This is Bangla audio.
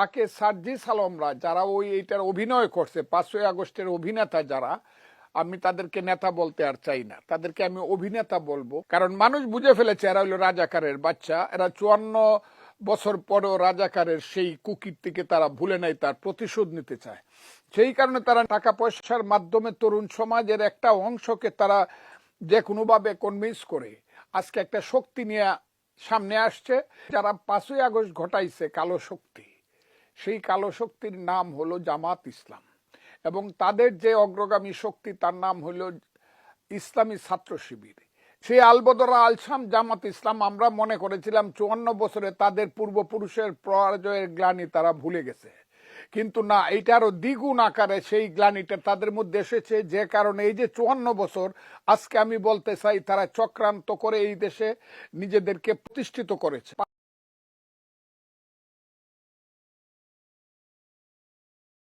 তাকে সার্জিস আলমরা যারা ওই এইটার অভিনয় করছে, পাঁচই আগস্টের অভিনেতা যারা, আমি তাদেরকে নেতা বলতে আর চাই না। তাদেরকে আমি অভিনেতা বলব। কারণ মানুষ বুঝে ফেলেছে এরা হইল রাজাকারের বাচ্চা। এরা চুয়ান্ন বছর পরেও রাজাকারের সেই কুকীর্তিকে তারা ভুলে নাই, তার প্রতিশোধ নিতে চায়। সেই কারণে তারা টাকা পয়সার মাধ্যমে তরুণ সমাজের একটা অংশকে তারা যে কোনোভাবে কনভিন্স করে, আজকে একটা শক্তি নিয়ে সামনে আসছে। যারা পাঁচই আগস্ট ঘটাইছে, কালো শক্তি। সেই কালো শক্তির নাম হলো জামাত ইসলাম। এবং তাদের যে অগ্রগামী শক্তি, তার নাম হলো ইসলামী ছাত্র শিবির। সেই আলবদরা আলসাম জামাত ইসলাম, আমরা মনে করেছিলাম চুয়ান্ন বছরে তাদের পূর্বপুরুষের পরাজয়ের গ্লানি তারা ভুলে গেছে। কিন্তু না, এইটারও দ্বিগুণ আকারে সেই গ্লানিটা তাদের মধ্যে এসেছে, যে কারণে এই যে চুয়ান্ন বছর, আজকে আমি বলতে চাই তারা চক্রান্ত করে এই দেশে নিজেদেরকে প্রতিষ্ঠিত করেছে।